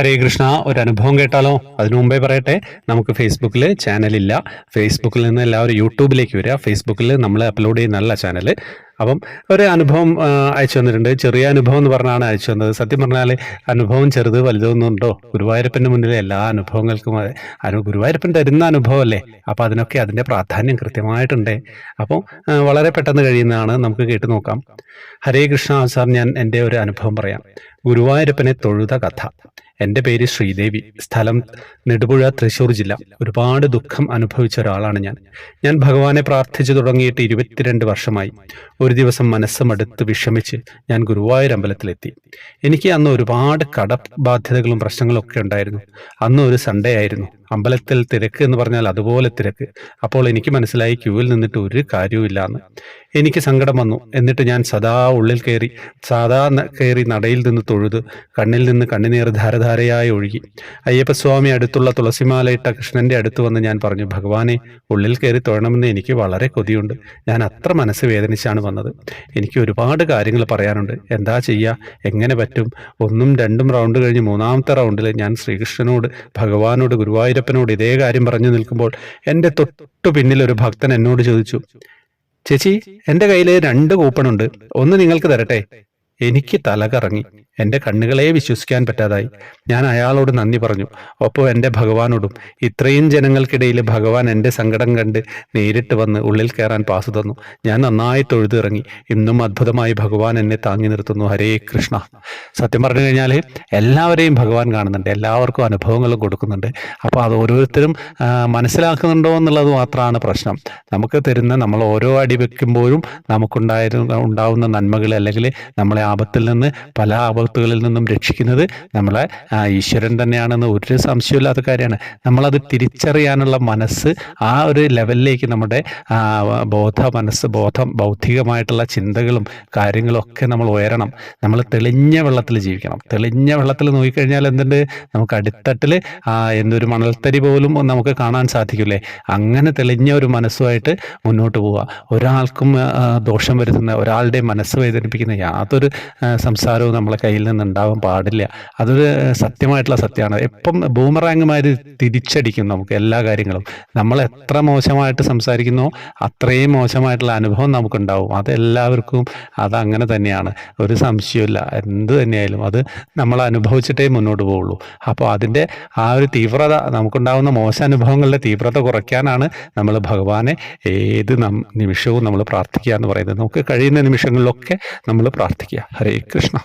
ഹരേ കൃഷ്ണ ഒരു അനുഭവം കേട്ടാലോ? അതിനു മുമ്പേ പറയട്ടെ നമുക്ക് ഫേസ്ബുക്കിൽ ചാനലില്ല ഫേസ്ബുക്കിൽ നിന്ന് എല്ലാവരും യൂട്യൂബിലേക്ക് വരിക. ഫേസ്ബുക്കിൽ നമ്മൾ അപ്ലോഡ് ചെയ്യുന്ന നല്ല ചാനൽ അപ്പം ഒരു അനുഭവം അയച്ചു തന്നിട്ടുണ്ട്. ചെറിയ അനുഭവം എന്ന് പറഞ്ഞാണ് അയച്ചു തന്നത്. സത്യം പറഞ്ഞാൽ അനുഭവം ചെറുത് വലുതൊന്നുണ്ടോ ഗുരുവായൂരപ്പന്റെ മുന്നിലെ എല്ലാ അനുഭവങ്ങൾക്കും അനു ഗുരുവായൂരപ്പൻ തരുന്ന അനുഭവമല്ലേ? അപ്പോൾ അതിനൊക്കെ അതിന്റെ പ്രാധാന്യം കൃത്യമായിട്ടുണ്ട്. അപ്പോൾ വളരെ പെട്ടെന്ന് കഴിയുന്നതാണ് നമുക്ക് കേട്ടു നോക്കാം. ഹരേ കൃഷ്ണ സാർ ഞാൻ എന്റെ ഒരു അനുഭവം പറയാം. ഗുരുവായൂരപ്പനെ തൊഴുത കഥ. എന്റെ പേര് ശ്രീദേവി. സ്ഥലം നെടുപുഴ തൃശ്ശൂർ ജില്ല. ഒരുപാട് ദുഃഖം അനുഭവിച്ച ഒരാളാണ് ഞാൻ. ഞാൻ ഭഗവാനെ പ്രാർത്ഥിച്ചു തുടങ്ങിയിട്ട് ഇരുപത്തിരണ്ട് വർഷമായി. ഒരു ദിവസം മനസ്സുമടുത്ത് വിഷമിച്ച് ഞാൻ ഗുരുവായൂർ അമ്പലത്തിലെത്തി. എനിക്ക് അന്ന് ഒരുപാട് കടബാധ്യതകളും പ്രശ്നങ്ങളും ഒക്കെ ഉണ്ടായിരുന്നു. അന്ന് ഒരു സൺഡേ ആയിരുന്നു. അമ്പലത്തിൽ തിരക്ക് എന്ന് പറഞ്ഞാൽ അതുപോലെ തിരക്ക്. അപ്പോൾ എനിക്ക് മനസ്സിലായി ക്യൂവിൽ നിന്നിട്ട് ഒരു കാര്യവുമില്ല എന്ന് എനിക്ക് സങ്കടം വന്നു. എന്നിട്ട് ഞാൻ സദാ ഉള്ളിൽ കയറി ന- കയറി നടയിൽ നിന്ന് തൊഴുത് കണ്ണിൽ നിന്ന് കണ്ണുനീർ ധാരധാരയായി ഒഴുകി. അയ്യപ്പസ്വാമി അടുത്തുള്ള തുളസിമാലയിട്ട കൃഷ്ണന്റെ അടുത്ത് വന്ന് ഞാൻ പറഞ്ഞു ഭഗവാനെ ഉള്ളിൽ കയറി തൊഴണമെന്ന് എനിക്ക് വളരെ കൊതിയുണ്ട്. ഞാൻ അത്ര മനസ്സ് വേദനിച്ചാണ് വന്നത്. എനിക്ക് ഒരുപാട് കാര്യങ്ങൾ പറയാനുണ്ട്. എന്താ ചെയ്യുക എങ്ങനെ പറ്റും? ഒന്നും രണ്ടും റൗണ്ട് കഴിഞ്ഞ് മൂന്നാമത്തെ റൗണ്ടിൽ ഞാൻ ശ്രീകൃഷ്ണനോട് ഭഗവാനോട് ഗുരുവായൂരപ്പനോട് ഇതേ കാര്യം പറഞ്ഞു നിൽക്കുമ്പോൾ എന്റെ തൊട്ടു പിന്നിൽ ഒരു ഭക്തൻ എന്നോട് ചോദിച്ചു ചേച്ചി എന്റെ കയ്യിൽ രണ്ട് കൂപ്പണുണ്ട്. ഒന്ന് നിങ്ങൾക്ക് തരട്ടെ? എനിക്ക് തല കറങ്ങി എന്റെ കണ്ണുകളെ വിശ്വസിക്കാൻ പറ്റാതായി. ഞാൻ അയാളോട് നന്ദി പറഞ്ഞു. ഒപ്പം എന്റെ ഭഗവാനോടും ഇത്രയും ജനങ്ങൾക്കിടയിൽ ഭഗവാൻ എന്റെ സങ്കടം കണ്ട് നേരിട്ട് വന്ന് ഉള്ളിൽ കയറാൻ പാസ് തന്നു. ഞാൻ നന്നായി തൊഴുതിറങ്ങി ഇന്നും അത്ഭുതമായി ഭഗവാൻ എന്നെ താങ്ങി നിർത്തുന്നു. ഹരേ കൃഷ്ണ. സത്യം പറഞ്ഞു കഴിഞ്ഞാൽ എല്ലാവരെയും ഭഗവാൻ കാണുന്നുണ്ട്. എല്ലാവർക്കും അനുഭവങ്ങളും കൊടുക്കുന്നുണ്ട്. അപ്പോൾ അത് ഓരോരുത്തരും മനസ്സിലാക്കുന്നുണ്ടോ എന്നുള്ളത് മാത്രമാണ് പ്രശ്നം. നമുക്ക് തരുന്ന നമ്മൾ ഓരോ അടി വെക്കുമ്പോഴും നമുക്കുണ്ടായിരുന്ന ഉണ്ടാവുന്ന നന്മകൾ അല്ലെങ്കിൽ നമ്മളെ ആപത്തിൽ നിന്ന് പല ആപത്തുകളിൽ നിന്നും രക്ഷിക്കുന്നത് നമ്മളെ ഈശ്വരൻ തന്നെയാണെന്ന് ഒരു സംശയമില്ലാത്ത കാര്യമാണ്. നമ്മളത് തിരിച്ചറിയാനുള്ള മനസ്സ് ആ ഒരു ലെവലിലേക്ക് നമ്മുടെ ബോധ മനസ്സ് ബോധം ബൗദ്ധികമായിട്ടുള്ള ചിന്തകളും കാര്യങ്ങളും ഒക്കെ നമ്മൾ ഉയരണം. നമ്മൾ തെളിഞ്ഞ വെള്ളത്തിൽ ജീവിക്കണം. തെളിഞ്ഞ വെള്ളത്തിൽ നോക്കിക്കഴിഞ്ഞാൽ എന്തുണ്ട്? നമുക്ക് അടിത്തട്ടിൽ എന്തൊരു മണൽത്തരി പോലും നമുക്ക് കാണാൻ സാധിക്കില്ലേ? അങ്ങനെ തെളിഞ്ഞ ഒരു മനസ്സുമായിട്ട് മുന്നോട്ട് പോവുക. ഒരാൾക്കും ദോഷം വരുത്തുന്ന ഒരാളുടെ മനസ്സ് വേദനിപ്പിക്കുന്ന യാതൊരു സംസാരവും നമ്മളെ കയ്യിൽ നിന്ന് ഉണ്ടാവാൻ പാടില്ല. അതൊരു സത്യമായിട്ടുള്ള സത്യമാണ്. എപ്പം ബൂമറാങ്ങുമാർ തിരിച്ചടിക്കും നമുക്ക് എല്ലാ കാര്യങ്ങളും? നമ്മൾ എത്ര മോശമായിട്ട് സംസാരിക്കുന്നു അത്രയും മോശമായിട്ടുള്ള അനുഭവം നമുക്കുണ്ടാവും. അതെല്ലാവർക്കും അങ്ങനെ തന്നെയാണ്. ഒരു സംശയമില്ല എന്ത് തന്നെയായാലും അത് നമ്മൾ അനുഭവിച്ചിട്ടേ മുന്നോട്ട് പോവുള്ളൂ. അപ്പോൾ അതിന്റെ ആ ഒരു തീവ്രത നമുക്കുണ്ടാകുന്ന മോശ അനുഭവങ്ങളുടെ തീവ്രത കുറയ്ക്കാനാണ് നമ്മൾ ഭഗവാനെ ഏത് നിമിഷവും നമ്മൾ പ്രാർത്ഥിക്കുക എന്ന് പറയുന്നത്. നമുക്ക് കഴിയുന്ന നിമിഷങ്ങളിലൊക്കെ നമ്മൾ പ്രാർത്ഥിക്കുക. ഹരേ കൃഷ്ണ.